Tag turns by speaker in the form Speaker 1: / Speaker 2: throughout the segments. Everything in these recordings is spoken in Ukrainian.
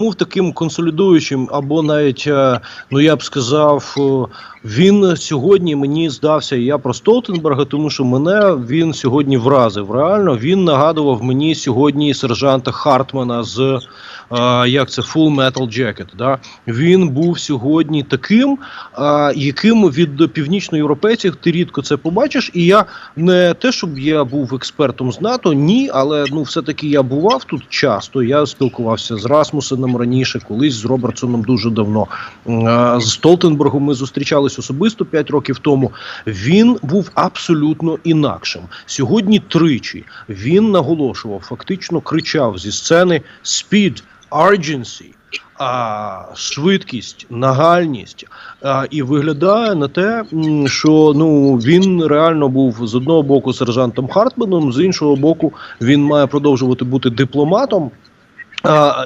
Speaker 1: був таким консолідуючим, або навіть, е, ну я б сказав, е, він сьогодні мені здався, я про Столтенберга, тому що мене він сьогодні вразив. Реально він нагадував мені сьогодні сержанта Хартмана з е, як це Full Metal Jacket. Да? Він був сьогодні таким, яким від північноєвропейців ти рідко це побачиш. І я не те, щоб я був експертом з НАТО, ні, але ну все-таки я бував тут часто. Я спілкувався з Расмусеном раніше, колись з Робертсоном дуже давно. З Столтенбергом ми зустрічались особисто 5 років тому. Він був абсолютно інакшим. Сьогодні тричі він наголошував, фактично кричав зі сцени «Speed, urgency», а, швидкість, нагальність. А, і виглядає на те, що ну він реально був з одного боку сержантом Хартманом, з іншого боку, він має продовжувати бути дипломатом.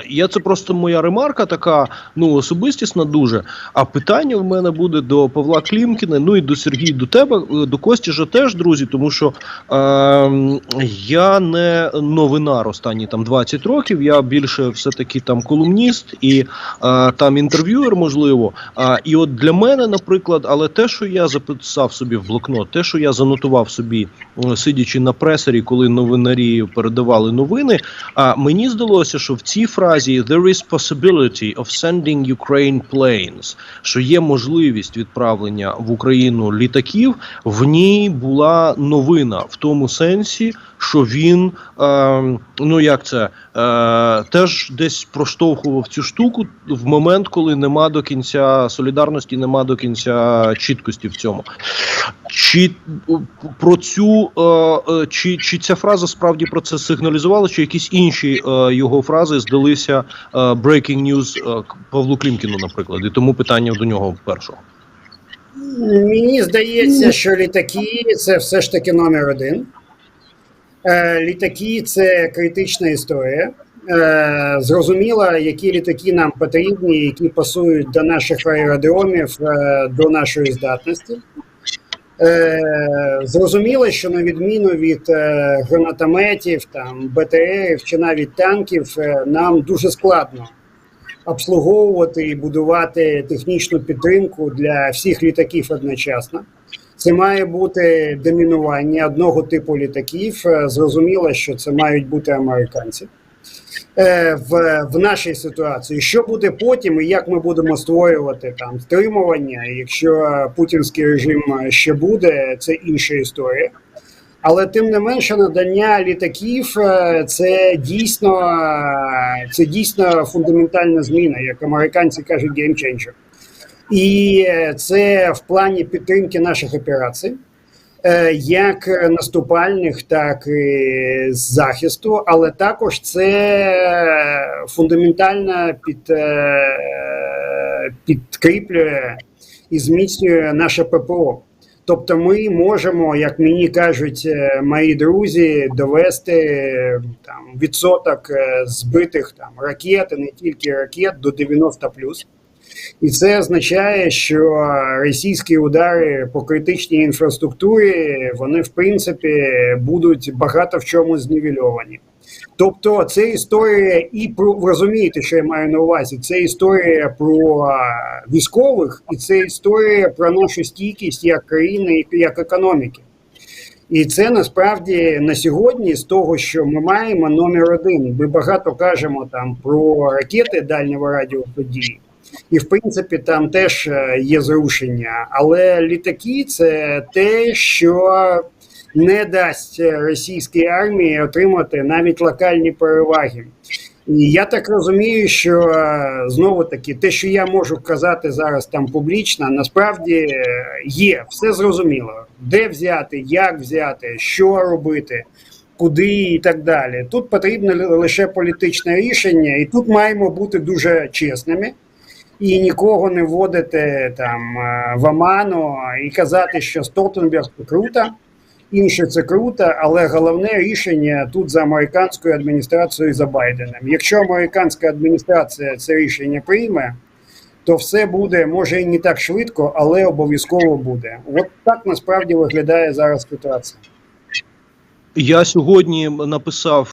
Speaker 1: Я це просто моя ремарка, така ну особистісна дуже. А питання в мене буде до Павла Клімкіна, ну і до Сергія, до тебе, е, до Кості же теж, друзі, тому що е, я не новинар останні там 20 років. Я більше все-таки там колумніст і е, там інтерв'юер, можливо. А, і от для мене, наприклад, але те, що я записав собі в блокнот, те, що я занотував собі, е, сидячи на пресері, коли новинарі передавали новини. А мені здалося, що в цій фразі «there is possibility of sending Ukraine planes», що є можливість відправлення в Україну літаків, в ній була новина в тому сенсі, що він е, ну як це е, теж десь проштовхував цю штуку в момент, коли нема до кінця солідарності, нема до кінця чіткості в цьому. Чи про цю е, е, чи, чи ця фраза справді про це сигналізувала, чи якісь інші е, його фрази здалися е, breaking news е, Павлу Клімкіну, наприклад, і тому питання до нього першого.
Speaker 2: Мені здається, що літаки це все ж таки номер один. Е, Літаки це критична історія. Зрозуміло, які літаки нам потрібні, які пасують до наших аеродромів, до нашої здатності. Е, Зрозуміло, що на відміну від е, гранатометів, там, БТРів чи навіть танків, е, нам дуже складно обслуговувати і будувати технічну підтримку для всіх літаків одночасно. Це має бути домінування одного типу літаків. Зрозуміло, що це мають бути американці. Е, В, в нашій ситуації, що буде потім, і як ми будемо створювати там стримування, якщо путінський режим ще буде, це інша історія. Але тим не менше, надання літаків е, це дійсно е, це дійсно фундаментальна зміна, як американці кажуть, геймченджер. І е, це в плані підтримки наших операцій, е, як наступальних, так і захисту, але також це фундаментально під, е, підкріплює і зміцнює наше ППО. Тобто, ми можемо, як мені кажуть е, мої друзі, довести е, там відсоток е, збитих там ракет, і не тільки ракет, до 90 І це означає, що російські удари по критичній інфраструктурі вони в принципі будуть багато в чому знівельовані. Тобто, це історія і про ви розумієте, що я маю на увазі. Це історія про військових, і це історія про нашу стійкість як країни, як економіки. І це насправді на сьогодні, з того, що ми маємо номер один. Ми багато кажемо там про ракети дальнього радіоподії. І в принципі там теж е, є зрушення, але літаки це те, що не дасть російській армії отримати навіть локальні переваги. Я так розумію, що е, знову таки те, що я можу казати зараз там публічно, насправді е, є все зрозуміло, де взяти, як взяти, що робити. Куди і так далі. Тут потрібно лише політичне рішення, і тут маємо бути дуже чесними і нікого не вводити там е, в оману і казати, що Столтенберг це круто, інше це круто, але головне рішення тут за американською адміністрацією і за Байденом. Якщо американська адміністрація це рішення прийме, то все буде може і не так швидко, але обов'язково буде. От так насправді виглядає зараз ситуація.
Speaker 1: Я сьогодні написав